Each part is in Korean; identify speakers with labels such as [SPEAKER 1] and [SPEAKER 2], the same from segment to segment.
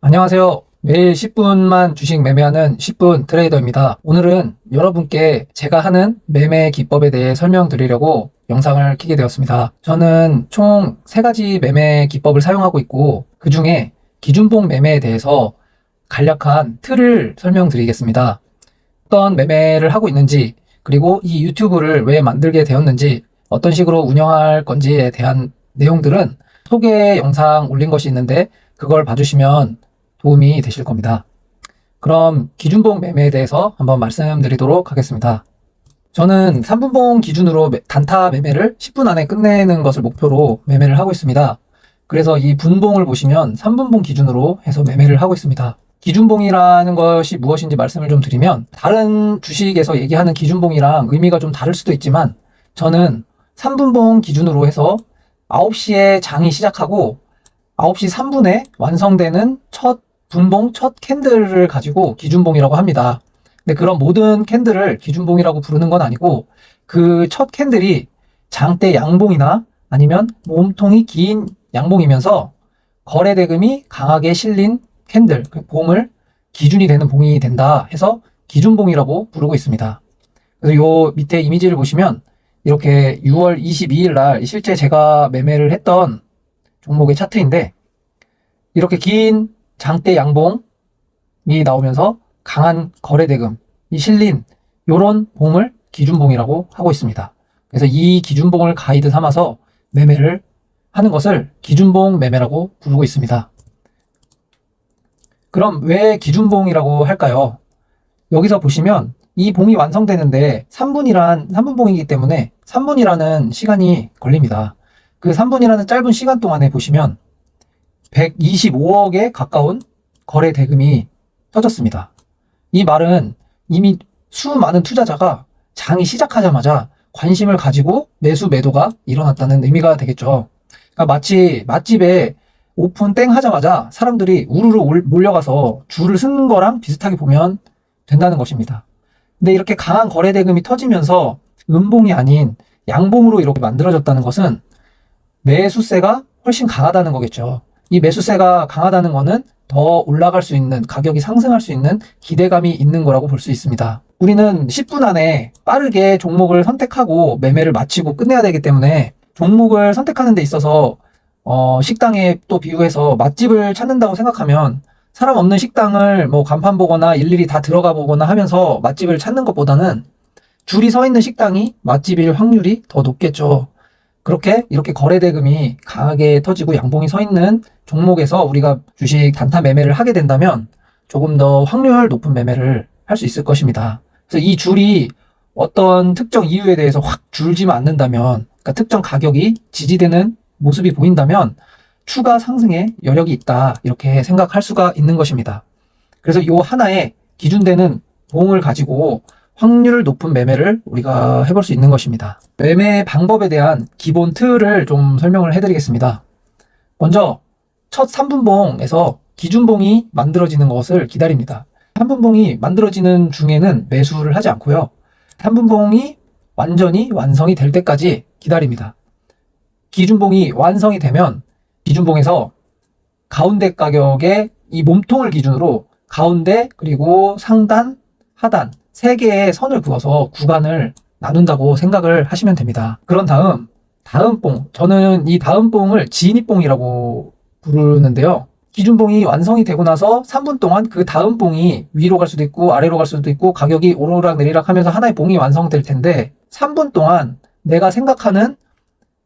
[SPEAKER 1] 안녕하세요. 매일 10분만 주식 매매하는 10분 트레이더입니다. 오늘은 여러분께 제가 하는 매매 기법에 대해 설명드리려고 영상을 켜게 되었습니다. 저는 총세 가지 매매 기법을 사용하고 있고 그 중에 기준봉 매매에 대해서 간략한 틀을 설명드리겠습니다. 어떤 매매를 하고 있는지 그리고 이 유튜브를 왜 만들게 되었는지 어떤 식으로 운영할 건지에 대한 내용들은 소개 영상 올린 것이 있는데 그걸 봐주시면 도움이 되실 겁니다. 그럼 기준봉 매매에 대해서 한번 말씀드리도록 하겠습니다. 저는 3분봉 기준으로 매- 단타 매매를 10분 안에 끝내는 것을 목표로 매매를 하고 있습니다. 그래서 이 분봉을 보시면 3분봉 기준으로 해서 매매를 하고 있습니다. 기준봉이라는 것이 무엇인지 말씀을 좀 드리면 다른 주식에서 얘기하는 기준봉이랑 의미가 좀 다를 수도 있지만 저는 3분봉 기준으로 해서 9시에 장이 시작하고 9시 3분에 완성되는 첫 분봉, 첫 캔들을 가지고 기준봉이라고 합니다. 근데 그런 모든 캔들을 기준봉이라고 부르는 건 아니고 그 첫 캔들이 장대 양봉이나 아니면 몸통이 긴 양봉이면서 거래 대금이 강하게 실린 캔들, 그 봉을 기준이 되는 봉이 된다 해서 기준봉이라고 부르고 있습니다. 그래서 요 밑에 이미지를 보시면 이렇게 6월 22일 날 실제 제가 매매를 했던 종목의 차트인데 이렇게 긴 장대 양봉이 나오면서 강한 거래 대금이 실린 요런 봉을 기준봉이라고 하고 있습니다. 그래서 이 기준봉을 가이드 삼아서 매매를 하는 것을 기준봉 매매라고 부르고 있습니다. 그럼 왜 기준봉이라고 할까요? 여기서 보시면 이 봉이 완성되는데 3분이란 3분봉이기 때문에 3분이라는 시간이 걸립니다. 그 3분이라는 짧은 시간 동안에 보시면 125억에 가까운 거래 대금이 터졌습니다. 이 말은 이미 수많은 투자자가 장이 시작하자마자 관심을 가지고 매수 매도가 일어났다는 의미가 되겠죠. 그러니까 마치 맛집에 오픈 땡 하자마자 사람들이 우르르 올- 몰려가서 줄을 서는 거랑 비슷하게 보면 된다는 것입니다. 근데 이렇게 강한 거래 대금이 터지면서 음봉이 아닌 양봉으로 이렇게 만들어졌다는 것은 매수세가 훨씬 강하다는 거겠죠. 이 매수세가 강하다는 거는 더 올라갈 수 있는 가격이 상승할 수 있는 기대감이 있는 거라고 볼 수 있습니다. 우리는 10분 안에 빠르게 종목을 선택하고 매매를 마치고 끝내야 되기 때문에 종목을 선택하는 데 있어서 어, 식당에 또 비유해서 맛집을 찾는다고 생각하면 사람 없는 식당을 뭐 간판 보거나 일일이 다 들어가 보거나 하면서 맛집을 찾는 것보다는 줄이 서 있는 식당이 맛집일 확률이 더 높겠죠. 그렇게 이렇게 거래 대금이 강하게 터지고 양봉이 서 있는 종목에서 우리가 주식 단타 매매를 하게 된다면 조금 더 확률 높은 매매를 할 수 있을 것입니다. 그래서 이 줄이 어떤 특정 이유에 대해서 확 줄지만 않는다면, 그러니까 특정 가격이 지지되는 모습이 보인다면 추가 상승의 여력이 있다 이렇게 생각할 수가 있는 것입니다. 그래서 요 하나의 기준되는 봉을 가지고 확률 높은 매매를 우리가 해볼 수 있는 것입니다. 매매 방법에 대한 기본 틀을 좀 설명을 해드리겠습니다. 먼저 첫 3분봉에서 기준봉이 만들어지는 것을 기다립니다. 3분봉이 만들어지는 중에는 매수를 하지 않고요. 3분봉이 완전히 완성이 될 때까지 기다립니다. 기준봉이 완성이 되면 기준봉에서 가운데 가격의 이 몸통을 기준으로 가운데 그리고 상단, 하단 세 개의 선을 그어서 구간을 나눈다고 생각을 하시면 됩니다. 그런 다음 다음 봉 저는 이 다음 봉을 진입봉이라고 부르는데요. 기준봉이 완성이 되고 나서 3분 동안 그 다음 봉이 위로 갈 수도 있고 아래로 갈 수도 있고 가격이 오르락 내리락 하면서 하나의 봉이 완성될 텐데 3분 동안 내가 생각하는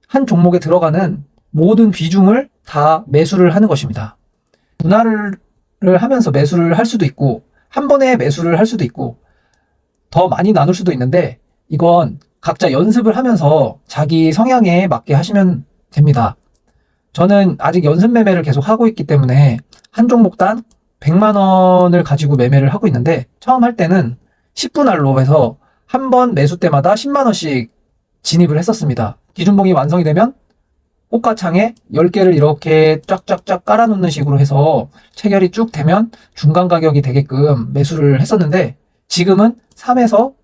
[SPEAKER 1] 한 종목에 들어가는 모든 비중을 다 매수를 하는 것입니다. 분할을 하면서 매수를 할 수도 있고 한 번에 매수를 할 수도 있고 더 많이 나눌 수도 있는데 이건 각자 연습을 하면서 자기 성향에 맞게 하시면 됩니다. 저는 아직 연습 매매를 계속 하고 있기 때문에 한 종목당 100만 원을 가지고 매매를 하고 있는데 처음 할 때는 10분할로 해서 한 번 매수 때마다 10만 원씩 진입을 했었습니다. 기준봉이 완성이 되면 꽃가창에 10개를 이렇게 쫙쫙쫙 깔아놓는 식으로 해서 체결이 쭉 되면 중간 가격이 되게끔 매수를 했었는데 지금은 3에서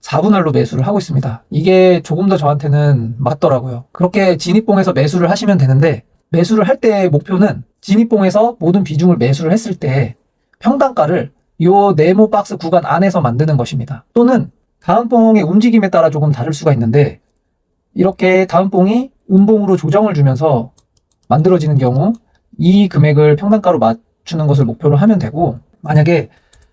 [SPEAKER 1] 4분할로 매수를 하고 있습니다. 이게 조금 더 저한테는 맞더라고요. 그렇게 진입봉에서 매수를 하시면 되는데 매수를 할 때 목표는 진입봉에서 모든 비중을 매수를 했을 때 평단가를 요 네모 박스 구간 안에서 만드는 것입니다. 또는 다음 봉의 움직임에 따라 조금 다를 수가 있는데 이렇게 다음 봉이 음봉으로 조정을 주면서 만들어지는 경우 이 금액을 평단가로 맞추는 것을 목표로 하면 되고 만약에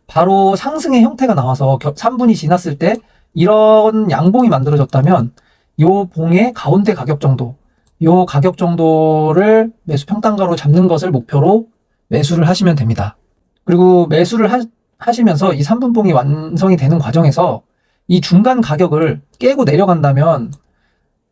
[SPEAKER 1] 바로 상승의 형태가 나와서 3분이 지났을 때 이런 양봉이 만들어졌다면 요 봉의 가운데 가격 정도 요 가격 정도를 매수 평단가로 잡는 것을 목표로 매수를 하시면 됩니다. 그리고 매수를 하, 하시면서 이 3분봉이 완성이 되는 과정에서 이 중간 가격을 깨고 내려간다면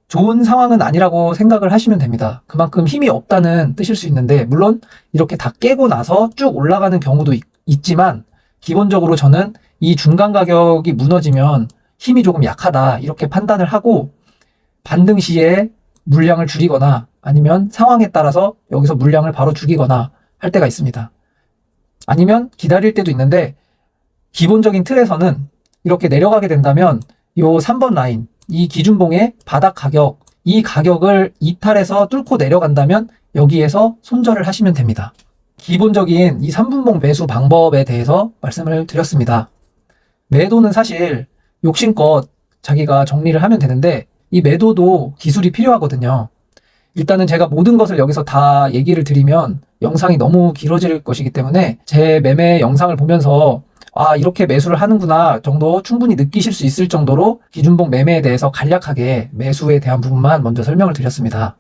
[SPEAKER 1] 좋은 상황은 아니라고 생각을 하시면 됩니다. 그만큼 힘이 없다는 뜻일 수 있는데, 물론 이렇게 다 깨고 나서 쭉 올라가는 경우도 있, 있지만, 기본적으로 저는 이 중간 가격이 무너지면 힘이 조금 약하다, 이렇게 판단을 하고, 반등 시에 물량을 줄이거나 아니면 상황에 따라서 여기서 물량을 바로 죽이거나 할 때가 있습니다. 아니면 기다릴 때도 있는데, 기본적인 틀에서는 이렇게 내려가게 된다면, 요 3번 라인, 이 기준봉의 바닥 가격, 이 가격을 이탈해서 뚫고 내려간다면 여기에서 손절을 하시면 됩니다. 기본적인 이 3분봉 매수 방법에 대해서 말씀을 드렸습니다. 매도는 사실 욕심껏 자기가 정리를 하면 되는데 이 매도도 기술이 필요하거든요. 일단은 제가 모든 것을 여기서 다 얘기를 드리면 영상이 너무 길어질 것이기 때문에 제 매매 영상을 보면서 아, 이렇게 매수를 하는구나 정도 충분히 느끼실 수 있을 정도로 기준봉 매매에 대해서 간략하게 매수에 대한 부분만 먼저 설명을 드렸습니다.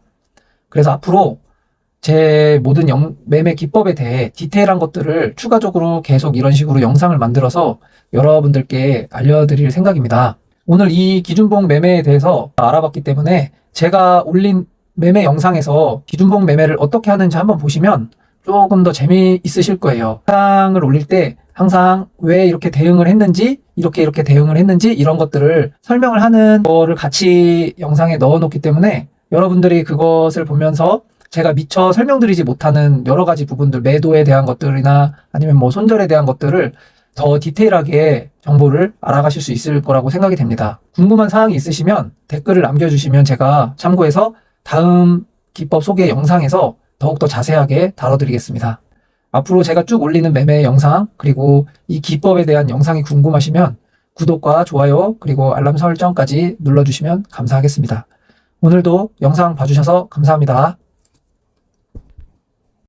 [SPEAKER 1] 그래서 앞으로 제 모든 영, 매매 기법에 대해 디테일한 것들을 추가적으로 계속 이런 식으로 영상을 만들어서 여러분들께 알려드릴 생각입니다. 오늘 이 기준봉 매매에 대해서 알아봤기 때문에 제가 올린 매매 영상에서 기준봉 매매를 어떻게 하는지 한번 보시면 조금 더 재미있으실 거예요. 영상을 올릴 때 항상 왜 이렇게 대응을 했는지, 이렇게 이렇게 대응을 했는지 이런 것들을 설명을 하는 거를 같이 영상에 넣어 놓기 때문에 여러분들이 그것을 보면서 제가 미처 설명드리지 못하는 여러 가지 부분들, 매도에 대한 것들이나 아니면 뭐 손절에 대한 것들을 더 디테일하게 정보를 알아가실 수 있을 거라고 생각이 됩니다. 궁금한 사항이 있으시면 댓글을 남겨주시면 제가 참고해서 다음 기법 소개 영상에서 더욱더 자세하게 다뤄드리겠습니다. 앞으로 제가 쭉 올리는 매매 영상, 그리고 이 기법에 대한 영상이 궁금하시면 구독과 좋아요, 그리고 알람 설정까지 눌러주시면 감사하겠습니다. 오늘도 영상 봐주셔서 감사합니다.